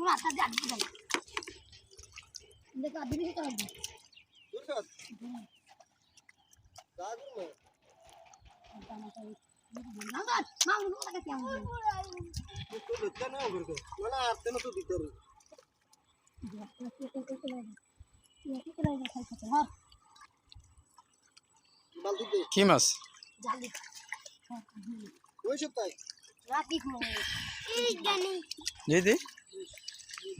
এগুলো আটটা দিয়ে আটকে দেয় দেখো আদিনি কি করবে দুশত দাদু নাঙ্গল মাং মুখ টাকা কেমন তো দেখতে না করতে মানে আরতে না তো দিতে বালতি দে কি মাছ দিদি?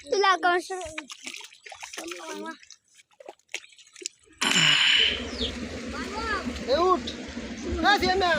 পুলিশ দিয়ে ঘুরা থাকলে তুলা কমস এ উঠ না দিয়ে না